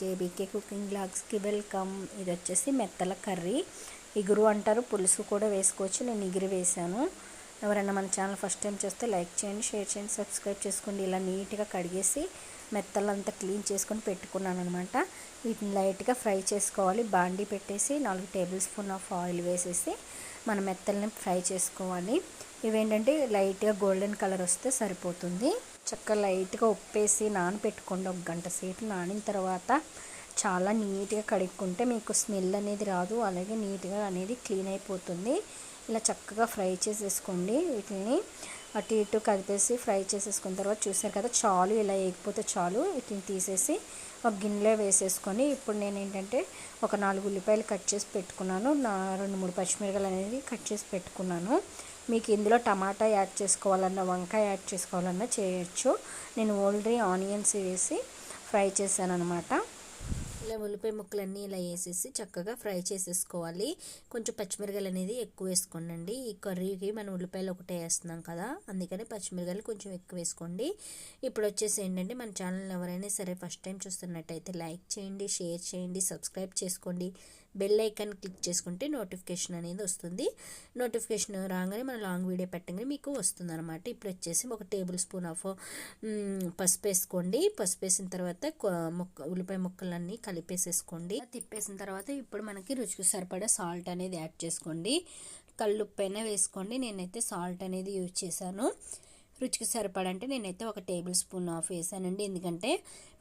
JBK cooking బ్లాగ్స్కి welcome. ఇది వచ్చేసి మెత్తల curry. ఇగురు అంటారు పులుసు కూడా వేసుకోవచ్చు నేను ఇగురు వేసాను ఎవరైనా మన ఛానల్ ఫస్ట్ టైం చూస్తే లైక్ చేయండి షేర్ చేయండి సబ్స్క్రైబ్ చేసుకోండి. ఇలా నీట్గా కడిగేసి మెత్తలంతా క్లీన్ చేసుకొని పెట్టుకున్నాను అనమాట వీటిని లైట్గా ఫ్రై చేసుకోవాలి. బాండీ పెట్టేసి నాలుగు టేబుల్ స్పూన్ ఆఫ్ ఆయిల్ వేసేసి మన మెత్తల్ని ఫ్రై చేసుకోవాలి. ఇవేంటంటే లైట్గా గోల్డెన్ కలర్ వస్తే సరిపోతుంది. చక్కగా లైట్గా ఉప్పేసి నానపెట్టుకోండి ఒక గంట సేపు. నానిన తర్వాత చాలా నీట్గా కడుక్కుంటే మీకు స్మెల్ అనేది రాదు. అలాగే నీట్గా అనేది క్లీన్ అయిపోతుంది. ఇలా చక్కగా ఫ్రై చేసేసుకోండి వీటిని. అటు ఇటు కలిపేసి ఫ్రై చేసేసుకున్న తర్వాత చూసారు కదా చాలు ఇలా వేయకపోతే చాలు. వీటిని తీసేసి ఒక గిన్నెలో వేసేసుకొని ఇప్పుడు నేను ఏంటంటే ఒక నాలుగు ఉల్లిపాయలు కట్ చేసి పెట్టుకున్నాను. నా రెండు మూడు పచ్చిమిరపకాయలు అనేది కట్ చేసి పెట్టుకున్నాను. మీకు ఇందులో టమాటా యాడ్ చేసుకోవాలన్నా వంకాయ యాడ్ చేసుకోవాలన్నా చేయొచ్చు. నేను ఓల్డ్రీ ఆనియన్స్ వేసి ఫ్రై చేశాను అనమాట ఇలా ఉల్లిపాయ ముక్కలన్నీ ఇలా వేసేసి చక్కగా ఫ్రై చేసేసుకోవాలి. కొంచెం పచ్చిమిరకాయలు అనేది ఎక్కువ వేసుకోండి ఈ కర్రీకి మనం ఉల్లిపాయలు ఒకటే వేస్తున్నాం కదా అందుకని పచ్చిమిరకాయలు కొంచెం ఎక్కువ వేసుకోండి. ఇప్పుడు వచ్చేసి ఏంటంటే మన ఛానల్ ఎవరైనా సరే ఫస్ట్ టైం చూస్తున్నట్టయితే లైక్ చేయండి షేర్ చేయండి సబ్స్క్రైబ్ చేసుకోండి. బెల్ ఐకాన్ క్లిక్ చేసుకుంటే నోటిఫికేషన్ అనేది వస్తుంది. నోటిఫికేషన్ రాగానే మన లాంగ్ వీడియో పెట్టగానే మీకు వస్తుంది అనమాట ఇప్పుడు వచ్చేసి ఒక టేబుల్ స్పూన్ ఆఫ్ పసుపు వేసుకోండి. పసుపు వేసిన తర్వాత ముక్క ఉల్లిపాయ ముక్కలన్నీ కలిపి కలిపేసేసుకోండి. తిప్పేసిన తర్వాత ఇప్పుడు మనకి రుచికి సరిపడా సాల్ట్ అనేది యాడ్ చేసుకోండి. కళ్ళుప్పైనా వేసుకోండి. నేనైతే సాల్ట్ అనేది యూజ్ చేశాను. రుచికి సరిపడంటే నేనైతే ఒక టేబుల్ స్పూన్ ఆఫ్ వేసానండి. ఎందుకంటే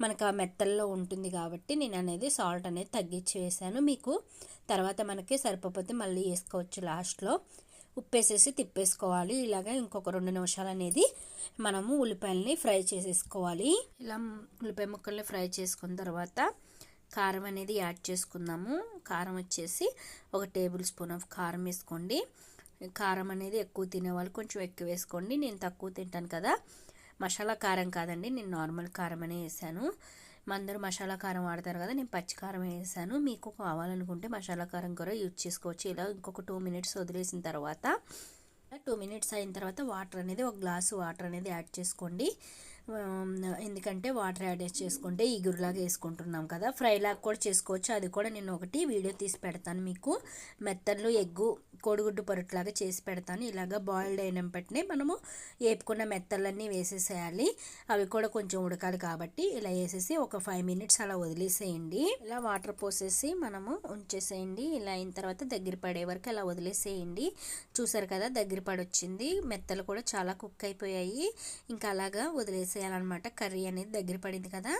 మనకు ఆ మెత్తల్లో ఉంటుంది కాబట్టి నేను అనేది సాల్ట్ అనేది తగ్గించి వేసాను. మీకు తర్వాత మనకి సరిపోతే మళ్ళీ వేసుకోవచ్చు లాస్ట్లో ఉప్పు వేసేసి తిప్పేసుకోవాలి. ఇలాగ ఇంకొక రెండు నిమిషాలు అనేది మనము ఉల్లిపాయలని ఫ్రై చేసేసుకోవాలి. ఇలా ఉల్లిపాయ ముక్కల్ని ఫ్రై చేసుకున్న తర్వాత కారం అనేది యాడ్ చేసుకుందాము. కారం వచ్చేసి ఒక టేబుల్ స్పూన్ ఆఫ్ కారం వేసుకోండి. కారం అనేది ఎక్కువ తినేవాళ్ళు కొంచెం ఎక్కువ వేసుకోండి. నేను తక్కువ తింటాను కదా. మసాలా కారం కాదండి. నేను నార్మల్ కారం అనే వేసాను అందరూ మసాలా కారం వాడతారు కదా. నేను పచ్చి కారం వేసాను. మీకు కావాలనుకుంటే మసాలా కారం కూడా యూజ్ చేసుకోవచ్చు. ఇలా ఇంకొక టూ మినిట్స్ వదిలేసిన తర్వాత టూ మినిట్స్ అయిన తర్వాత వాటర్ అనేది ఒక గ్లాసు వాటర్ అనేది యాడ్ చేసుకోండి. ఎందుకంటే వాటర్ యాడ్ చేసుకుంటే ఈగురులాగా వేసుకుంటున్నాం కదా. ఫ్రైలాగా కూడా చేసుకోవచ్చు. అది కూడా నేను ఒకటి వీడియో తీసి పెడతాను మీకు. మెత్తలు ఎగ్గు కోడిగుడ్డు పొరట్లాగా చేసి పెడతాను. ఇలాగ బాయిల్డ్ అయిన పెట్టినే మనము వేపుకున్న మెత్తలన్నీ వేసేసేయాలి. అవి కూడా కొంచెం ఉడకాలి కాబట్టి ఇలా వేసేసి ఒక ఫైవ్ మినిట్స్ అలా వదిలేసేయండి. ఇలా వాటర్ పోసేసి మనము ఉంచేసేయండి. ఇలా అయిన తర్వాత దగ్గర పడే వరకు అలా వదిలేసేయండి. చూసారు కదా దగ్గర పడొచ్చింది. మెత్తలు కూడా చాలా కుక్ అయిపోయాయి. ఇంకా అలాగా వదిలేసేయాలన్నమాట కర్రీ అనేది దగ్గర పడింది కదా.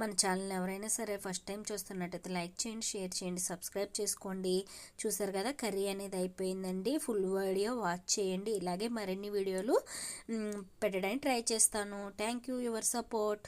మన ఛానల్ ఎవరైనా సరే ఫస్ట్ టైం చూస్తున్నట్టయితే లైక్ చేయండి షేర్ చేయండి సబ్స్క్రైబ్ చేసుకోండి. చూసారు కదా కర్రీ అనేది అయిపోయిందండి. ఫుల్ వీడియో వాచ్ చేయండి. ఇలాగే మరిన్ని వీడియోలు పెట్టడానికి ట్రై చేస్తాను. Thank you your support